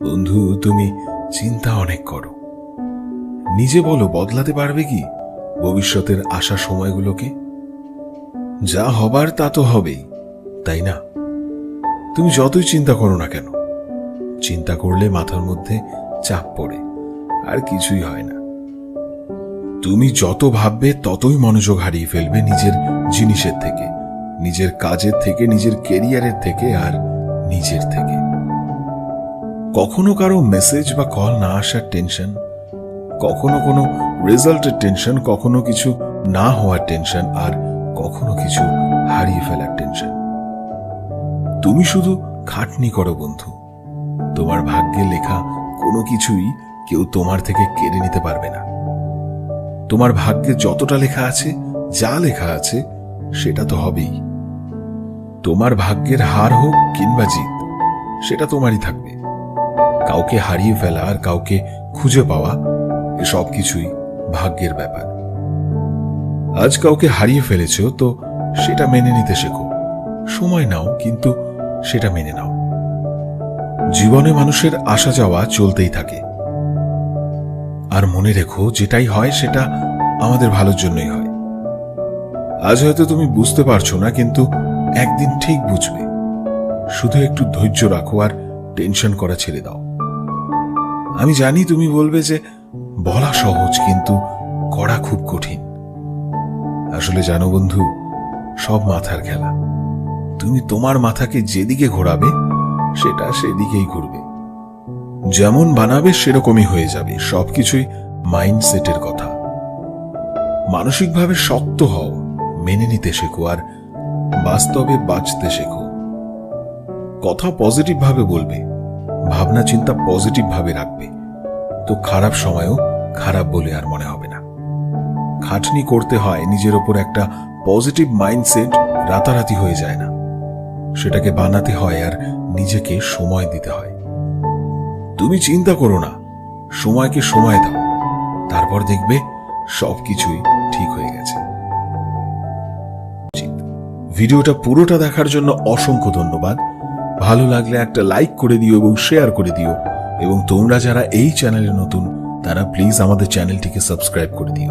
বন্ধু, তুমি চিন্তা অনেক করো। নিজে বলো, বদলাতে পারবে কি ভবিষ্যতের আশা সময়গুলোকে? যা হবার তা তো হবেই, তাই না? তুমি যতই চিন্তা করো না কেন, চিন্তা করলে মাথার মধ্যে চাপ পড়ে, আর কিছুই হয় না। তুমি যত ভাববে, ততই মনোযোগ হারিয়ে ফেলবে নিজের জিনিসের থেকে, নিজের কাজের থেকে, নিজের কেরিয়ারের থেকে, আর নিজের থেকে। কখনো কারও মেসেজ বা কল না আসার টেনশন কখনো কোনো রেজাল্টের টেনশন কখনো কিছু না হওয়ার টেনশন আর কখনো কিছু হারিয়ে ফেলার টেনশন তুমি শুধু খাটনি করো বন্ধু। তোমার ভাগ্যে লেখা কোনো কিছুই কেউ তোমার থেকে কেড়ে নিতে পারবে না। তোমার ভাগ্যে যতটা লেখা আছে, যা লেখা আছে, সেটা তো হবেই। তোমার ভাগ্যের হার হোক কিংবা জিত, সেটা তোমারই থাকবে। কাউকে হারিয়ে ফেলা আর কাউকে খুঁজে পাওয়া এসব কিছুই ভাগ্যের ব্যাপার। আজ কাউকে হারিয়ে ফেলেছ তো সেটা মেনে নিতে শেখো। সময় নাও, কিন্তু সেটা মেনে নাও। জীবনে মানুষের আসা যাওয়া চলতেই থাকে। আর মনে রেখো, যেটাই হয় সেটা আমাদের ভালোর জন্যই হয়। আজ হয়তো তুমি বুঝতে পারছ না, কিন্তু একদিন ঠিক বুঝবে। শুধু একটু ধৈর্য রাখো আর টেনশন করা ছেড়ে দাও। আমি জানি তুমি বলবে যে বলা সহজ, কিন্তু করা খুব কঠিন। আসলে জানো বন্ধু, সব মাথার খেলা। তুমি তোমার মাথাকে যেদিকে ঘোরাবে, সেটা সেদিকেই ঘুরবে। যেমন বানাবে, সেরকমই হয়ে যাবে। সবকিছুই মাইন্ডসেটের কথা। মানসিকভাবে শক্ত হও, মেনে নিতে শেখো, আর বাস্তবে বাঁচতে শেখো। কথা পজিটিভ ভাবে বলবে ভাবনা চিন্তা পজিটিভ ভাবে রাখবে। তো খারাপ সময়ও খারাপ বলে আর মনে হবে না। খাটনি করতে হয় নিজের ওপর একটা পজিটিভ মাইন্ডসেট রাতারাতি হয়ে যায় না। সেটাকে বানাতে হয় আর নিজেকে সময় দিতে হয়। তুমি চিন্তা করো না, সময়কে সময় দাও। তারপর দেখবে সবকিছুই ঠিক হয়ে গেছে। ভিডিওটা পুরোটা দেখার জন্য অসংখ্য ধন্যবাদ। ভালো লাগলে একটা লাইক করে দিও এবং শেয়ার করে দিও। এবং তোমরা যারা এই চ্যানেলে নতুন, তারা প্লিজ আমাদের চ্যানেলটিকে সাবস্ক্রাইব করে দিও।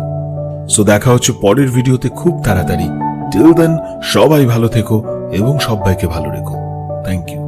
সো দেখা হচ্ছে পরের ভিডিওতে খুব তাড়াতাড়ি। টিল দেন সবাই ভালো থেকো এবং সবাইকে ভালো রেখো। Thank you